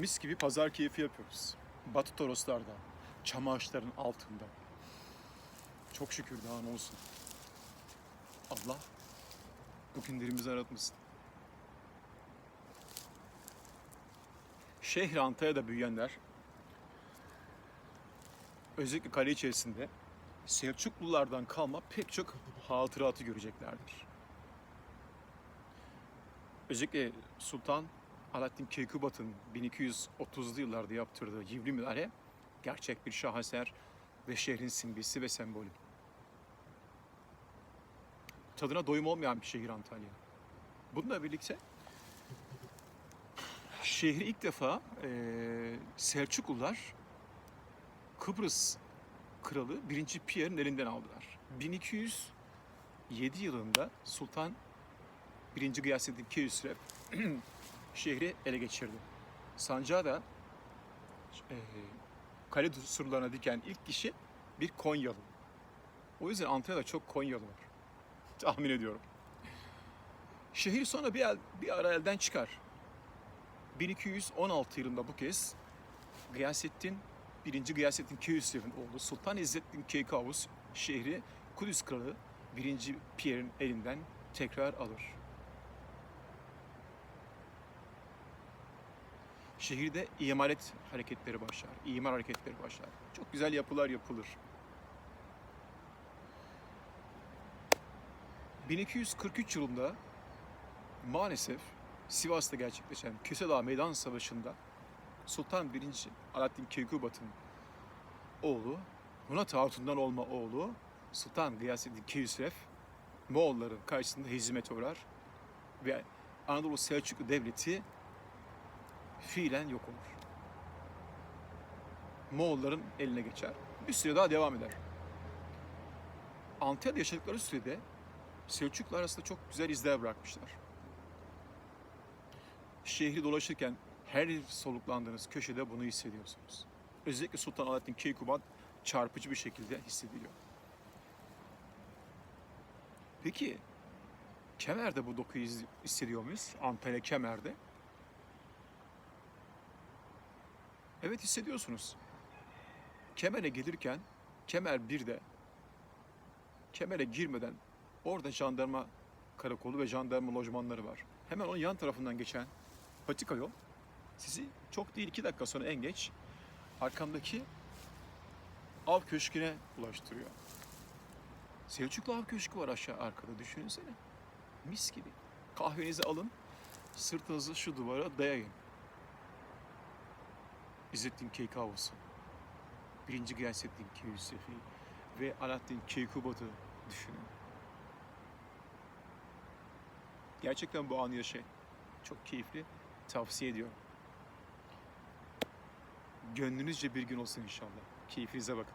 Mis gibi pazar keyfi yapıyoruz. Batı Toroslar'da, çam ağaçlarının altında. Çok şükür daha ne olsun. Allah bu günlerimizi aratmasın. Şehri Antalya'da büyüyenler özellikle kale içerisinde Selçuklulardan kalma pek çok hatıratı göreceklerdir. Özellikle Sultan Alaaddin Keykubat'ın 1230'lu yıllarda yaptırdığı Yivli Minare gerçek bir şaheser ve şehrin simgesi ve sembolü. Tadına doyum olmayan bir şehir Antalya. Bununla birlikte şehri ilk defa eee Selçuklular Kıbrıs kralı 1. Pierre'in elinden aldılar. 1207 yılında Sultan 1. Gıyasettin Keyhüsrev şehri ele geçirdi. Sancağı da eee kale surlarına diken ilk kişi bir Konyalı. O yüzden Antalya'da çok Konyalı var. Tahmin ediyorum. Şehir sonra bir, el, bir ara elden çıkar. 1216 yılında bu kez Gıyasettin, 1. Gıyasettin Keyhüsrev'in oğlu Sultan İzzettin Keykavus şehri Kudüs Kralı 1. Pierre'in elinden tekrar alır. Şehirde imaret hareketleri başlar, imar hareketleri başlar. Çok güzel yapılar yapılır. 1243 yılında maalesef Sivas'ta gerçekleşen Kösedağ Meydan Savaşı'nda Sultan 1. Alaaddin Keykubat'ın oğlu, Murat Hatun'dan olma oğlu Sultan Gıyasettin Keyhüsrev Moğolların karşısında hizmete uğrar ve Anadolu Selçuklu Devleti fiilen yok olur. Moğolların eline geçer. Bir süre daha devam eder. Antalya'da yaşadıkları sürede Selçuklu arasında çok güzel izler bırakmışlar. Şehri dolaşırken her soluklandığınız köşede bunu hissediyorsunuz. Özellikle Sultan Alaaddin Keykubat çarpıcı bir şekilde hissediliyor. Peki Kemer'de bu dokuyu his- hissediyor muyuz? Antalya Kemer'de. Evet hissediyorsunuz. Kemer'e gelirken Kemer 1'de Kemer'e girmeden orada jandarma karakolu ve jandarma lojmanları var. Hemen onun yan tarafından geçen patika yol sizi çok değil iki dakika sonra en geç arkamdaki av köşküne ulaştırıyor. Selçuklu av köşkü var aşağı arkada düşünsene. Mis gibi. Kahvenizi alın, sırtınızı şu duvara dayayın. İzzettin Keykavus'u, 1. Gıyasettin Keyhüsrefi ve Alaaddin Keykubat'ı düşünün. Gerçekten bu anı yaşayın. Çok keyifli. Tavsiye ediyorum. Gönlünüzce bir gün olsun inşallah. Keyfinize bakın.